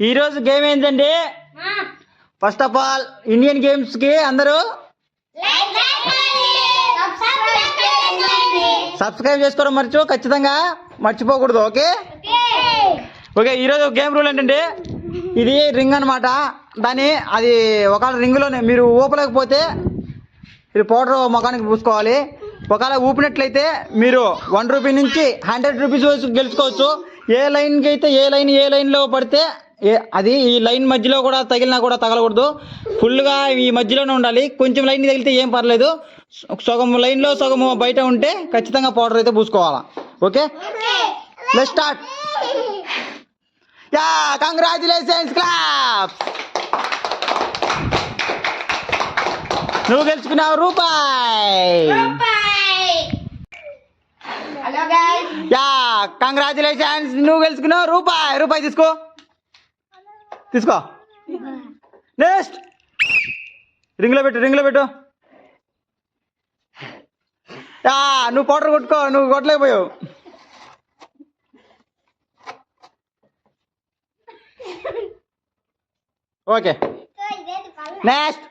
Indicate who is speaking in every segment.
Speaker 1: ఈరోజు గేమ్ ఏంటండి first of all Indian గేమ్స్కి అందరూ సబ్స్క్రైబ్ చేసుకోవడం మర్చు ఖచ్చితంగా మర్చిపోకూడదు ఓకే? ఓకే ఈరోజు గేమ్ రూల్ ఏంటంటే ఇది రింగ్ అన్నమాట. దాన్ని అది ఒకవేళ రింగ్లోనే మీరు ఊపలేకపోతే మీరు పౌడర్ ముఖానికి పూసుకోవాలి. ఒకవేళ ఊపినట్లయితే మీరు వన్ రూపీ నుంచి హండ్రెడ్ రూపీస్ వచ్చి గెలుచుకోవచ్చు. ఏ లైన్కి అయితే ఏ లైన్ ఏ లైన్లో పడితే ఏ అది ఈ లైన్ మధ్యలో కూడా తగిలినా కూడా తగలకూడదు. ఫుల్గా ఈ మధ్యలోనే ఉండాలి. కొంచెం లైన్ తగిలితే ఏం పర్లేదు. సగం లైన్లో సగం బయట ఉంటే ఖచ్చితంగా పౌడర్ అయితే పూసుకోవాలా. Okay? Let start yeah congratulations clap నువ్వు గెలుచుకున్నావు రూపాయి. యా కంగ్రాచులేషన్స్ నువ్వు గెలుచుకున్నావు రూపాయి. రూపాయి తీసుకో. తీసుకో. నెక్స్ట్ రింగ్లో పెట్టు రింగ్లో పెట్టు. యా నువ్వు పౌడర్ కొట్టుకో నువ్వు కొట్టలేకపోయావు. ఓకే నెక్స్ట్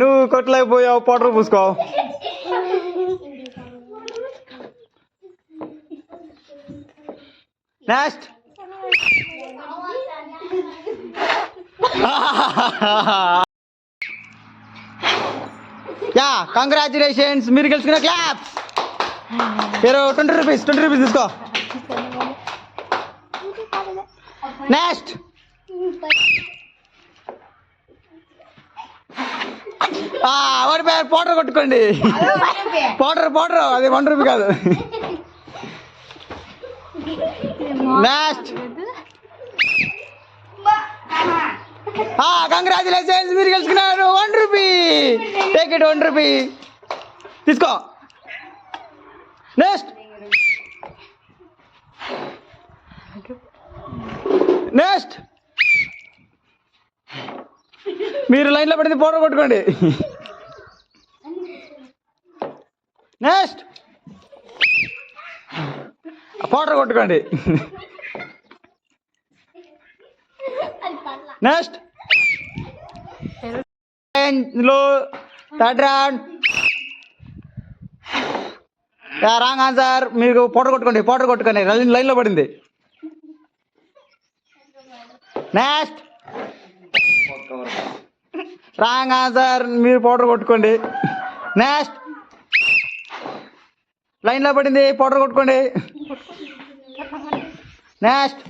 Speaker 1: నువ్వు కొట్టలేకపోయావు పౌడర్ పూసుకో. నెక్స్ట్ యా కంగ్రాచులేషన్స్ మీరు గెలుచుకున్న క్లాప్స్ మీరు ట్వంటీ రూపీస్ ట్వంటీ రూపీస్ తీసుకో. నెక్స్ట్ ఓడిపోయారు పౌడర్ కొట్టుకోండి. పౌడర్ పౌడర్ అది వన్ రూపీ కాదు. నెక్స్ట్ కంగ్రాచులేషన్స్ మీరు గెలుచుకున్నారు. One rupee take it one rupee తీసుకో. నెక్స్ట్ నెక్స్ట్ మీరు లైన్లో పడింది ఫోటో కొట్టుకోండి. నెక్స్ట్ పౌడర్ కొట్టుకోండి. నెక్స్ట్. లో థర్డ్ రౌండ్. Wrong answer. మీకు పౌడర్ కొట్టుకోండి పౌడర్ కొట్టుకోండి. లైన్ లైన్లో పడింది. నెక్స్ట్. Wrong answer. మీరు పౌడర్ కొట్టుకోండి. నెక్స్ట్. లైన్లో పడింది పౌడర్ కొట్టుకోండి. నెక్స్ట్.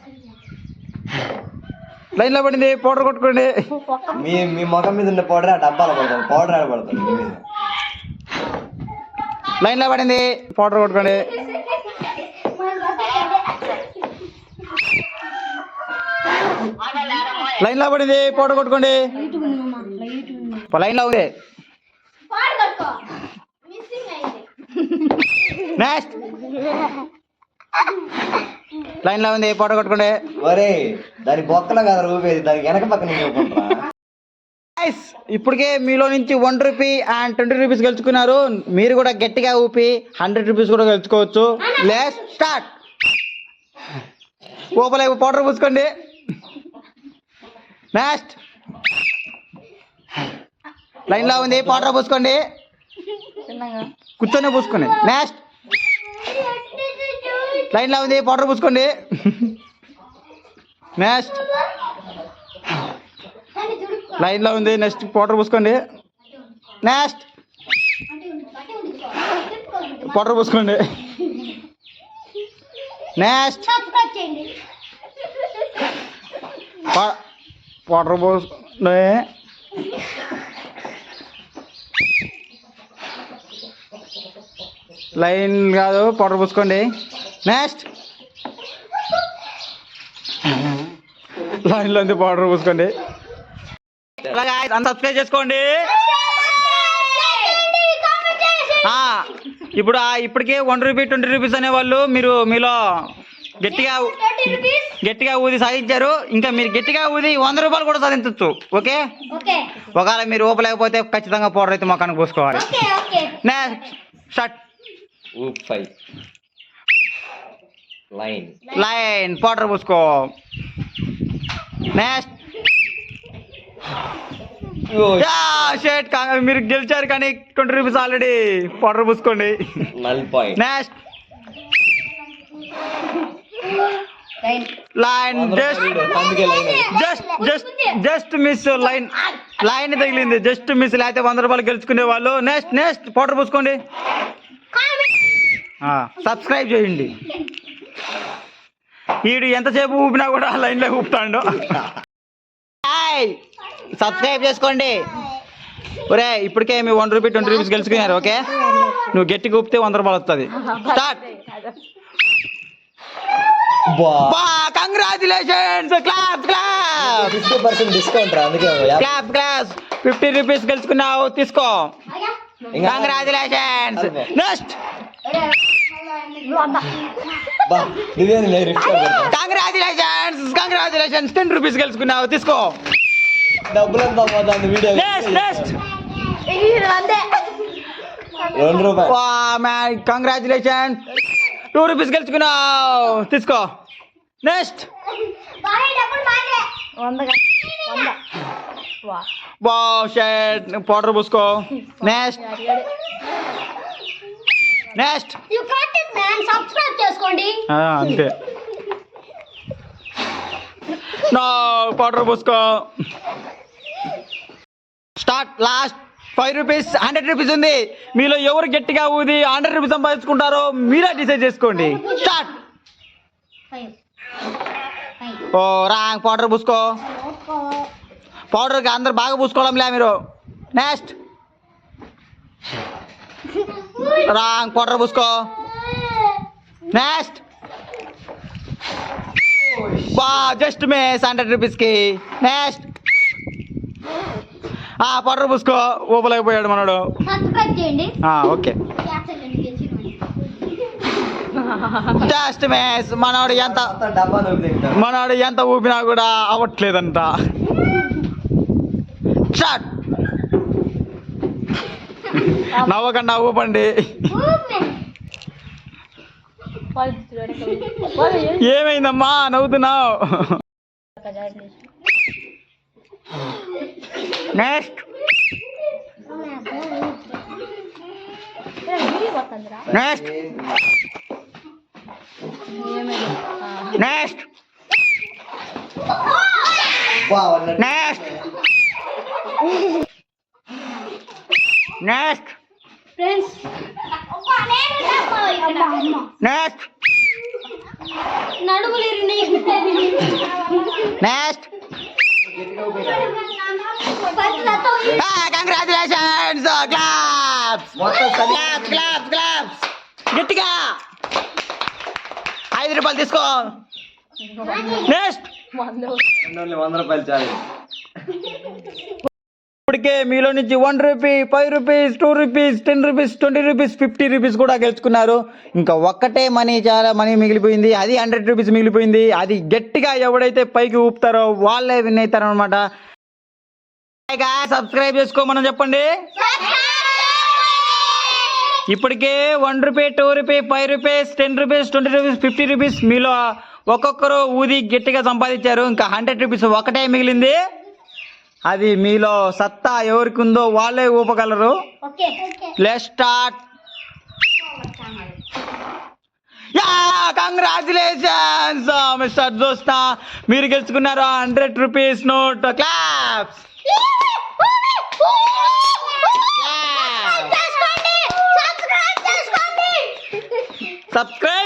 Speaker 1: లైన్లో పడింది పౌడర్ కొట్టుకోండి.
Speaker 2: మీ మీ ముఖం మీద ఉన్న పౌడర్ ఆ డబ్బాలో పడుతుంది పౌడర్ ఆడ పడుతుంది మీ మీద.
Speaker 1: లైన్లో పడింది పౌడర్ కొట్టుకోండి. లైన్లో పడింది పౌడర్ కొట్టుకోండి. లైన్లో ఉంది. నెక్స్ట్ లైన్లో ఉంది పౌడర్ కొట్టుకోండి.
Speaker 2: ఒరే దాని బొక్కలో కదా రూపేది. దానికి వెనక పక్కన
Speaker 1: ఇప్పటికే మీలో నుంచి one rupee and twenty rupees గెలుచుకున్నారు. మీరు కూడా గట్టిగా ఊపి హండ్రెడ్ రూపీస్ కూడా గెలుచుకోవచ్చు. లెస్ స్టార్ట్ ఓపలే పౌడర్ పూసుకోండి. నెక్స్ట్ లైన్లో ఉంది పౌడర్ పూసుకోండి. కూర్చొని పూసుకోండి. నెక్స్ట్ లైన్లో ఉంది పౌడర్ పూసుకోండి. నెక్స్ట్ లైన్లో ఉంది. నెక్స్ట్ పౌడర్ పూసుకోండి. నెక్స్ట్ పౌడర్ పూసుకోండి. నెక్స్ట్ పౌడర్ పూసుకోండి. లైన్ కాదు. పౌడర్ పూసుకోండి. నెక్స్ట్ లైన్లో ఉంది పౌడర్ పూసుకోండి అలాగే అంత సబ్స్క్రైబ్ చేసుకోండి. ఆ, ఇప్పుడు ఆ ఇప్పటికే వన్ రూపీ ట్వంటీ రూపీస్ అనే వాళ్ళు మీరు మీలో గట్టిగా గట్టిగా ఊది సాధించారు. ఇంకా మీరు గట్టిగా ఊది వంద రూపాయలు కూడా సాధించవచ్చు ఓకే?
Speaker 3: ఓకే.
Speaker 1: ఒకవేళ మీరు ఊపలేకపోతే ఖచ్చితంగా పౌడర్ అయితే మొక్కనికి పూసుకోవాలి
Speaker 3: okay okay.
Speaker 1: Next
Speaker 2: line
Speaker 1: line powder పూసుకో next shirt మీరు గెలిచారు కానీ twenty rupees already powder పూసుకోండి. Next line just just just just miss line line తగిలింది జస్ట్ మిస్ లేకపోతే వంద రూపాయలు గెలుచుకునే వాళ్ళు. నెక్స్ట్ నెక్స్ట్ పౌడర్ పూసుకోండి. సబ్స్క్రైబ్ చేయండి. వీడు ఎంతసేపు ఊపినా కూడా లైన్లో ఊపుతాడు. సబ్స్క్రైబ్ చేసుకోండి. ఒరే ఇప్పటికే మీ వన్ రూపీ ట్వంటీ రూపీస్ గెలుచుకున్నారు ఓకే? నువ్వు గట్టిగా ఊపితే వంద రూపాయలు వస్తుంది స్టార్ట్
Speaker 2: బా
Speaker 1: బా congratulations clap clap
Speaker 2: fifty percent discount
Speaker 1: clap class fifty rupees గెలుచుకున్నావు తీసుకో congratulations next congratulations congratulations ten rupees గెలుచుకున్నావు తీసుకో.
Speaker 2: డబ్బులంతా పోతుంది వీడియో రెండు రూపాయలు.
Speaker 1: కంగ్రాచులేషన్ టూ రూపీస్ గెలుచుకున్నావు తీసుకో. నెక్స్ట్ బా షర్ట్ పౌడర్ పూసుకో. నెక్స్ట్ నెక్స్ట్
Speaker 3: సబ్స్క్రైబ్ చేసుకోండి.
Speaker 1: అంతే. No powder పూసుకో start last. Five rupees hundred rupees ఉంది. మీలో ఎవరు గట్టిగా ఊది హండ్రెడ్ రూపీస్ సంపాదించుకుంటారో మీరే డిసైడ్ చేసుకోండి. స్టార్ట్. ఓ రాంగ్. పౌడర్ పూసుకో పౌడర్కి అందరు బాగా పూసుకోవడంలే మీరు. Next wrong. పౌడర్ పూసుకో నెక్స్ట్ బా జస్ట్ మిస్ హండ్రెడ్ రూపీస్కి నెక్స్ట్ ఆ పౌడర్ పూసుకో ఊపలేకపోయాడు మనోడు.
Speaker 3: సబ్స్క్రైబ్ చేయండి.
Speaker 1: ఆ, ఓకే. జస్ట్ మిస్ మనోడు ఎంత మనోడు ఎంత ఊపినా కూడా అవ్వట్లేదంట. స్టార్ట్ నవ్వకుండా ఊపండి. ఏమైందమ్మా? నవ్వుతున్నావు. నెక్స్ట్ నెక్స్ట్ నెక్స్ట్
Speaker 2: బా one
Speaker 1: next next
Speaker 3: friends
Speaker 1: next
Speaker 3: నడుములు
Speaker 1: next congratulations claps claps claps claps గట్టిగా ఐదు రూపాయలు తీసుకో. నెక్స్ట్
Speaker 2: వంద రూపాయలు చాలు.
Speaker 1: ఇప్పటికే మీలో నుంచి one rupee five rupees two rupees ten rupees twenty rupees fifty rupees కూడా గెలుచుకున్నారు. ఇంకా ఒక్కటే మనీ చాలా మనీ మిగిలిపోయింది. అది హండ్రెడ్ రూపీస్ మిగిలిపోయింది. అది గట్టిగా ఎవడైతే పైకి ఊపుతారో వాళ్ళే విన్ అవుతారు అనమాట సబ్స్క్రైబ్ చేసుకోమని చెప్పండి. ఇప్పటికే one rupee two rupee five rupees ten rupees twenty rupees fifty rupees మీలో ఒక్కొక్కరు ఊది గట్టిగా సంపాదించారు. ఇంకా హండ్రెడ్ రూపీస్ ఒకటే మిగిలింది. అది మీలో సత్తా ఎవరికి ఉందో వాళ్ళే ఊపగలరు. Let start yeah congratulations mister దోస్తా మీరు గెలుచుకున్నారు hundred rupees note. Claps subscribe